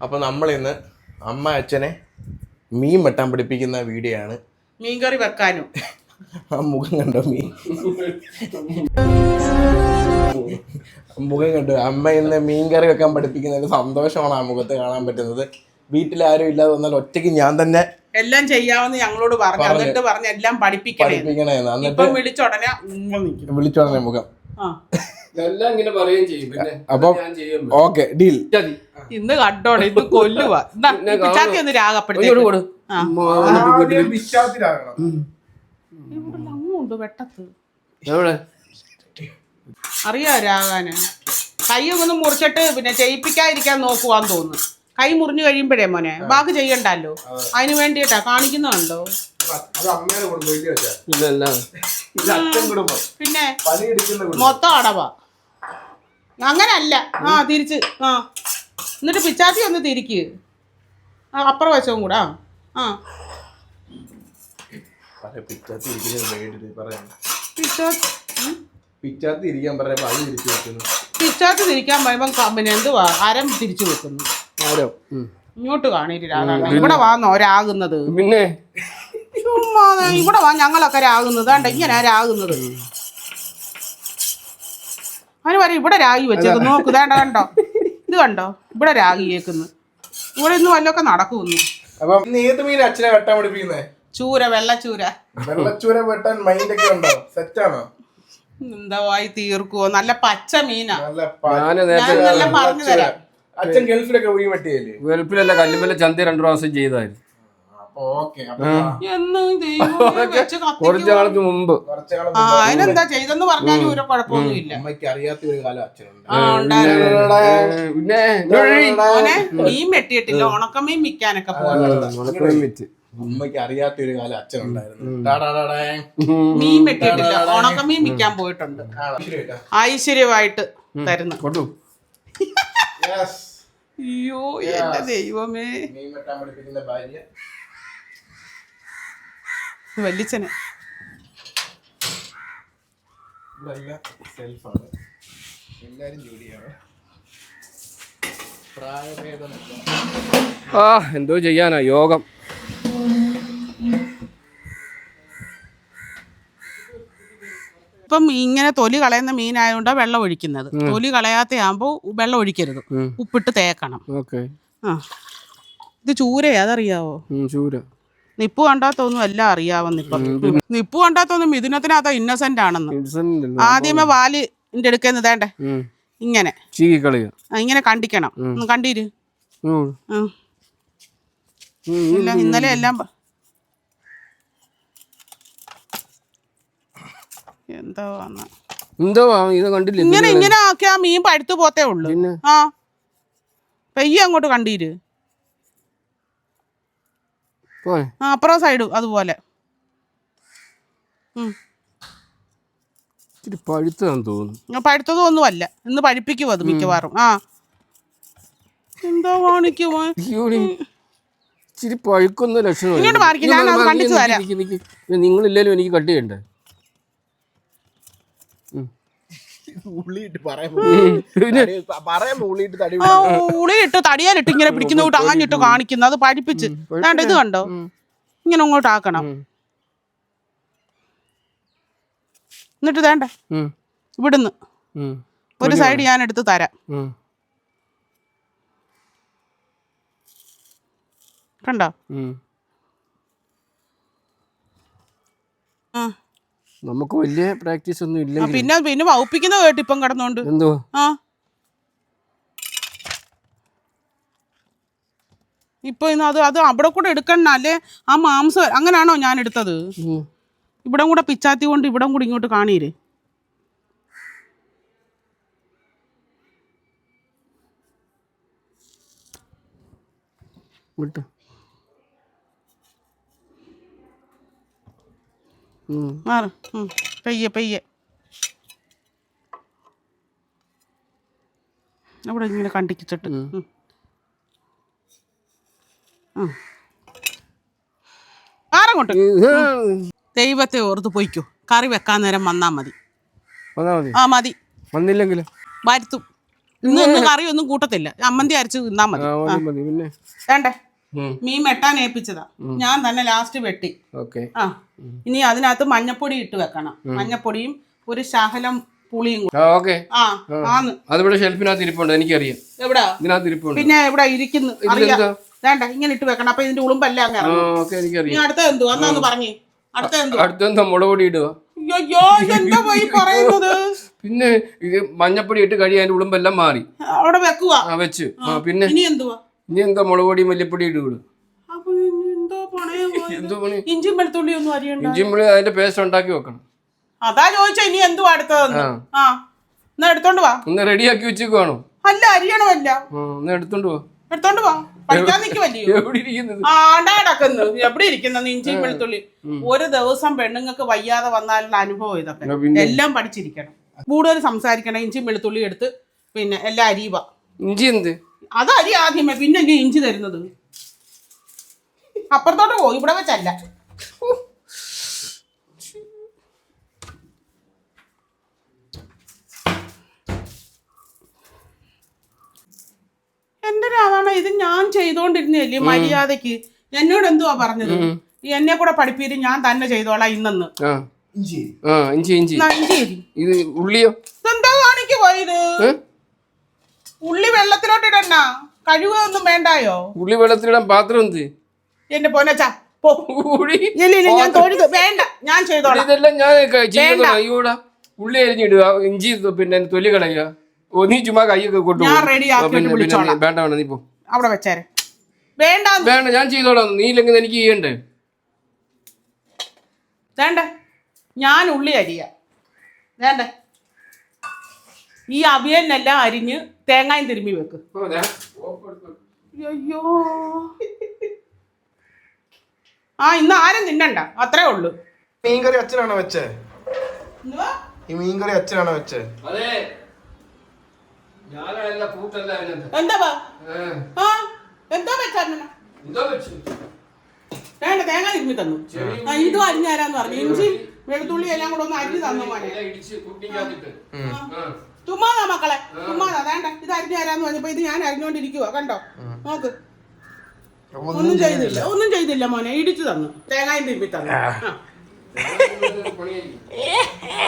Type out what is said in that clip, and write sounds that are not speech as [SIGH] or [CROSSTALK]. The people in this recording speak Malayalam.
അപ്പോൾ നമ്മളിന്ന് അമ്മ അച്ഛനെ മീൻ വെട്ടാൻ പഠിപ്പിക്കുന്ന വീഡിയോ ആണ് മീൻകറി വെക്കാനും. ആ മുഖം കണ്ടോ മീൻ? മുഖം കണ്ടു? അമ്മ ഇന്ന് മീൻ കറി വെക്കാൻ പഠിപ്പിക്കുന്ന ഒരു സന്തോഷമാണ് ആ മുഖത്ത് കാണാൻ പറ്റുന്നത്. വീട്ടിൽ ആരും ഇല്ലാതെ വന്നാൽ ഒറ്റയ്ക്ക് ഞാൻ തന്നെ എല്ലാം ചെയ്യാമെന്ന് ഞങ്ങളോട് പറഞ്ഞു. എന്നിട്ട് പറഞ്ഞു എല്ലാം പഠിപ്പിക്കണേ. പഠിപ്പിക്കണേന്ന് ഇപ്പം വിളിച്ചോടനെ മുഖം. ആ. എല്ലാം ഇങ്ങനെ പറയുകയും ചെയ്യും. പിന്നെ അപ്പം ഞാൻ ചെയ്യും ഓക്കെ ഡീൽ. ഇന്ന് കണ്ടോടെ ഇത് കൊല്ലുക പിച്ചാത്തി ഒന്ന് രാഗപ്പെടുത്തി കൊടു. ആ. ഇവിടെ അങ്ങുണ്ട് വെട്ടത്ത് എവിടെ? അറിയാ രാഗാന്. കൈ ഒന്ന് മുറിച്ചിട്ട് പിന്നെ ചെയ്യിപ്പിക്കാതിരിക്കാൻ നോക്കുവാന്ന് തോന്നുന്നു. കൈ മുറിഞ്ഞു കഴിയുമ്പോഴേ മോനെ ബാക്കി ചെയ്യണ്ടല്ലോ. അതിന് വേണ്ടിയിട്ടാ കാണിക്കുന്നുണ്ടോ? പിന്നെ മൊത്തം അടവാ. അങ്ങനല്ല. ആ തിരിച്ച് ആ. എന്നിട്ട് പിച്ചാത്തി ഒന്ന് തിരിക്ക്. ആ അപ്പുറം വശവും കൂടെ. ആ. ആ. പിച്ചാത്തി തിരിക്കാൻ. പറയുമ്പോ അത് തിരിച്ചു വെക്കുന്നു. പിച്ചാത്തി തിരിക്കാൻ പിന്നെ എന്തുവാ? അരം തിരിച്ചു വെക്കുന്നു. ആരോ ഇങ്ങോട്ട് കാണിട്ട് രാഗാണ് ഇവിടെ വാന്നോ രാകുന്നത്? പിന്നെ? ഇവിടെ വാ ഞങ്ങളൊക്കെ രാകുന്നത്. കണ്ട ഇങ്ങനെ രാകുന്നത്. അവന് പറയും ഇവിടെ രാഗി വെച്ചേക്കുന്നു. നോക്ക് വേണ്ട കണ്ടോ? ഇത് കണ്ടോ? ഇവിടെ രാഗി കേൾക്കുന്നു. ഇവിടെ ഇന്ന് വല്ലതൊക്കെ നടക്കുന്നു അപ്പൊ ഇന്ന് ഏത് മീൻ അച്ഛനെ വെട്ടാൻ പഠിപ്പിക്കുന്നേ? ചൂര വെള്ളച്ചൂര. വെള്ളച്ചൂര വെട്ടാൻ മൈൻഡ് ഒക്കെ ഉണ്ടോ? സെറ്റാണോ എന്താ വായി തീർക്കുവോ? നല്ല പച്ച മീനാ. നല്ല പ- ഞാൻ നേരത്തെ ഞാൻ നല്ല പറഞ്ഞു തരാം. അച്ഛൻ ഗൾഫിലൊക്കെ പോയി വെട്ടിയല്ലേ? വെളുപ്പിലല്ല കല്ലുമല്ല ചന്ത രണ്ടു പ്രാവശ്യം ചെയ്തായിരുന്നു. എന്ന് ദൈവമേ [LAUGHS] വെച്ച് കുറച്ച് മുമ്പ്. ആ അതിനെന്താ ചെയ്തെന്ന് പറഞ്ഞാലും ഒരു കുഴപ്പമൊന്നുമില്ല അമ്മയ്ക്ക് അറിയാത്ത ഒരു കാലം അച്ഛനുണ്ട്. ആ ഉണ്ടായിരുന്നു. പിന്നെ മോനെ മീൻ വെട്ടിയിട്ടില്ല. ഉണക്കമീൻ വിൽക്കാനൊക്കെ പോകുന്നത് അമ്മയ്ക്ക് അറിയാത്ത ഒരു കാലം അച്ഛനുണ്ടായിരുന്നു. ടാടാടാടാ. മീൻ വെട്ടിയിട്ടില്ല. ഉണക്കമീൻ വിൽക്കാൻ പോയിട്ടുണ്ട്. ഐശ്വര്യമായിട്ട്. തരുന്നു. കൊണ്ടു. Yes. അയ്യോ എന്റെ ദൈവമേ. മീൻ വെട്ടാൻ പഠിപ്പിക്കുന്ന ഭാര്യ. വല്യച്ഛന്. ആ എന്തോ ചെയ്യാനാ യോഗം. ഇപ്പം ഇങ്ങനെ തൊലി കളയുന്ന മീനായതുകൊണ്ടാണ് വെള്ളം ഒഴിക്കുന്നത്. തൊലി കളയാത്ത ആകുമ്പോ വെള്ളം ഒഴിക്കരുത്. ഉപ്പിട്ട് തേക്കണം. ഓക്കെ. ആ. ഇത് ചൂരയാ അതറിയാവോ? ചൂര. നിപ്പ് കണ്ടാത്തൊന്നും എല്ലാം അറിയാവുന്നിപ്പം നിപ്പ് കണ്ടാത്തൊന്നും മിഥുനത്തിനകത്ത് ഇന്നസെന്റ് ആണെന്ന്. ആദ്യമേ വാലിന്റെ ഇന്റെ എടുക്കുന്നത് വേണ്ടേ ഇങ്ങനെ. ഇങ്ങനെ കണ്ടിക്കണം. ഒന്ന് കണ്ടീര്. ഇല്ല ഇന്നലെ എല്ലാം എന്താ എന്തോ ഇത് കണ്ടില്ലേ? ഇങ്ങനെ ഇങ്ങനെ ആക്കിയാ മീൻ പഴുത്തു പോത്തേ ഉള്ളു. ആ. പെയ്യ അങ്ങോട്ട് കണ്ടീര്. ആ അപ്പുറം സൈഡ് അതുപോലെ. പഴുത്തതാന്ന് തോന്നുന്നു. ആ, പഴുത്തതും ഒന്നും അല്ല. ഇന്ന് പഴിപ്പിക്കും അത് മിക്കവാറും. ആ. എന്തോ കാണിക്കുമോ ഇച്ചിരി പഴുക്കുന്ന ലക്ഷണം. നിങ്ങളില്ലേലും എനിക്ക് കട്ട് ചെയ്യണ്ടേ? ഉള്ളിയിട്ട് പറയാൻ പറയാൻ ഉള്ളിയിട്ട് തടി തടിയാലിട്ട് ഇങ്ങനെ പിടിക്കുന്ന കൂട്ട് ആഞ്ഞിട്ട് കാണിക്കുന്നു. അത് പഠിപ്പിച്ച്. വേണ്ട ഇത് കണ്ടോ? ഇങ്ങനെ അങ്ങോട്ട് ആക്കണം എന്നിട്ട് വേണ്ട ഇവിടുന്ന്. ഒരു സൈഡ് ഞാൻ എടുത്ത് തരാം കണ്ടോ ഉം. ആ നമുക്ക് വലിയ പ്രാക്ടീസ് ഒന്നും ഇല്ല പിന്നെ പിന്നെ വകുപ്പിക്കുന്ന കേട്ട് ഇപ്പം കടന്നോണ്ട്. എന്തോ? ആ. ഇപ്പൊ ഇന്ന് അത് അത് അവിടെ കൂടെ എടുക്കണ്ട അല്ലേ? ആ മാംസം അങ്ങനാണോ ഞാൻ എടുത്തത്? ഇവിടം ഇവിടെ കൂടെ പിച്ചാത്തി കൊണ്ട് ഇവിടെ കൂടി ഇങ്ങോട്ട് കാണീര് വിട്ട്. മാറ്. പെയ്യെ പെയ്യെ. അവിടെ ഇങ്ങനെ കണ്ടിച്ചിട്ട്. ഇത് ദൈവത്തെ ഓർത്ത് പോയിക്കോ. കറി വെക്കാൻ നേരം വന്നാ മതി. ആ മതി. വന്നില്ലെങ്കിലും? വരുത്തും. ഇന്ന് കറി ഒന്നും കൂട്ടത്തില്ല. അമ്മന്തി അരച്ച് തിന്നാ മതി. വേണ്ടേ. മീൻ വെട്ടാൻ ഏൽപ്പിച്ചതാ. ഞാൻ തന്നെ ലാസ്റ്റ് വെട്ടി. ഓക്കെ. ആ ഇനി അതിനകത്ത് മഞ്ഞപ്പൊടി ഇട്ട് വെക്കണം. മഞ്ഞപ്പൊടിയും ഒരു ശകലം പുളിയും കൂടി. ആ ഓക്കെ. ആ ആന്ന്. അതിവിടെ ഷെൽഫിനകത്ത് ഇരിപ്പുണ്ട് എനിക്കറിയാം. എവിടാ? ഇതിനകത്ത് ഇരിപ്പുണ്ട്. പിന്നെ ഇവിടെ ഇരിക്കുന്നു. വേണ്ട ഇങ്ങനെ ഇട്ട് വെക്കണം. അപ്പൊ ഇതിന്റെ ഉളുമ്പല്ല അങ്ങ് ഇറങ്ങും. ഇനി അടുത്ത എന്തു അന്നാന്ന് പറഞ്ഞു. അടുത്ത എന്തു അടുത്തെന്താ? മുളക് പൊടി ഇടുക അയ്യോ എന്താ പോയി പറയുന്നത്? [LAUGHS] പിന്നെ ഇത് മഞ്ഞപ്പൊടി ഇട്ട് കഴിയാൻ ഉളുമ്പെല്ലാം മാറി. അവിടെ വെക്കുക വെച്ച്. പിന്നെ? ഇനി എന്തുവാ? ഇനി എന്താ മുളക് പൊടി മല്ലിപ്പൊടി ഇടുക അപ്പൊ ഇനി എന്തോ പണി? ഇഞ്ചിയും വെളുത്തുള്ളി ഒന്നും അരിയണ്ട ഇഞ്ചി മുളക് അതിന്റെ പേസ്റ്റ് ഉണ്ടാക്കി വെക്കണം. അതാ ചോദിച്ചാ ഇനി എന്തുവാ അടുത്തതെന്ന്? ആ. ആ. എന്നാ എടുത്തോണ്ട് വാ. ഒന്ന് റെഡിയാക്കി വെച്ചേക്കുവാണോ അല്ല അരിയണമല്ല ഒന്ന് എടുത്തോണ്ട് പോ എടുത്തോണ്ട് വാ. പഠിക്കാൻ നിൽക്കുവല്ലയോ എവിടെ ഇരിക്കുന്നത്? ആണ്ടാടക്കുന്നു എവിടെ ഇരിക്കുന്ന ഇഞ്ചിയും വെളുത്തുള്ളി ഒരു ദിവസം പെണ്ണുങ്ങൾക്ക് വയ്യാതെ വന്നാലുള്ള അനുഭവം ഇതൊക്കെ. പിന്നെ? എല്ലാം പഠിച്ചിരിക്കണം. കൂടുതൽ സംസാരിക്കണം. ഇഞ്ചിയും വെളുത്തുള്ളി എടുത്ത് പിന്നെ എല്ലാം അരിയുക. ഇഞ്ചി എന്ത്? അത് അരി ആദ്യമേ പിന്നെ അല്ലേ ഇഞ്ചി തരുന്നത്. അപ്പുറത്തോട്ട് പോകും ഇവിടെ വെച്ചല്ല. എന്റെ രാധാണ് ഇത് ഞാൻ ചെയ്തോണ്ടിരുന്നല്ലേ മര്യാദയ്ക്ക് എന്നോട് എന്തുവാ പറഞ്ഞത്? എന്നെ കൂടെ പഠിപ്പീര് ഞാൻ തന്നെ ചെയ്തോളാം ഇന്നെന്ന്. ഇഞ്ചി. ആ ഇഞ്ചി ഇത് ഉള്ളിയോ? ഇതെന്താ കാണിക്കുവാ ഇത്? വെള്ളത്തിലോട്ട് ഇടണ്ട കഴിവൊന്നും വേണ്ടായോ? ഉള്ളി വെള്ളത്തിലിടാൻ പാത്രം എന്ത്? എന്റെ പോനച്ചാ പോ. ഉള്ളി? ഇല്ല ഇല്ല ഞാൻ തൊഴുത്. വേണ്ട ഞാൻ ചെയ്തോളാം. ഇതെല്ലാം ഞാൻ ചെയ്യുന്നു അയ്യോടാ. ഉള്ളി അരിഞ്ഞിടുക ഇഞ്ചി പിന്നെ തൊലി കളയുക. ഓ നീ ചുമ്മാ കൈയൊക്കെ ഞാൻ ready ആക്കിയിട്ട് വിളിച്ചോളാം. വേണ്ട വേണ്ട നീ പോ. അവിടെ വെച്ചേരെ. വേണ്ട വേണ്ട ഞാൻ ചെയ്തോളാം. നീ ഇല്ലെങ്കിൽ എനിക്ക് ചെയ്യണ്ടേ? വേണ്ട. ഞാൻ ഉള്ളി അരിയ. വേണ്ട. ഈ അവിയലിനെല്ലാം അരിഞ്ഞ് തേങ്ങായും തിരുമ്പി വെക്ക്. അയ്യോ. ആ ഇന്ന് ആരും തിന്നണ്ട. അത്രേ ഉള്ളു. മീൻകറി അച്ഛനാണോ വെച്ചേ? ഈ മീൻകറി അച്ഛനാണോ വെച്ചേ? എന്താ ആ എന്താ വെച്ചാ എന്തോ വെച്ചു? വേണ്ട തേങ്ങ തിരുമ്മി തന്നു. ആ ഇതും അരിഞ്ഞു തരാന്ന് പറഞ്ഞു. ഇഞ്ചി വെളുത്തുള്ളി എല്ലാം കൂടെ ഒന്ന് അരിഞ്ഞു തന്നു മോനെ? മക്കളെ തുമ്മാതാ വേണ്ട ഇത് അരിഞ്ഞു തരാന്ന് പറഞ്ഞപ്പോ ഇത് ഞാൻ അരിഞ്ഞോണ്ടിരിക്കുവാ കണ്ടോ? നോക്ക്. ഒന്നും ചെയ്തില്ല ഒന്നും ചെയ്തില്ല മോനെ. ഇടിച്ചു തന്നു. തേങ്ങായും തിരുമ്പി തന്നു. [LAUGHS]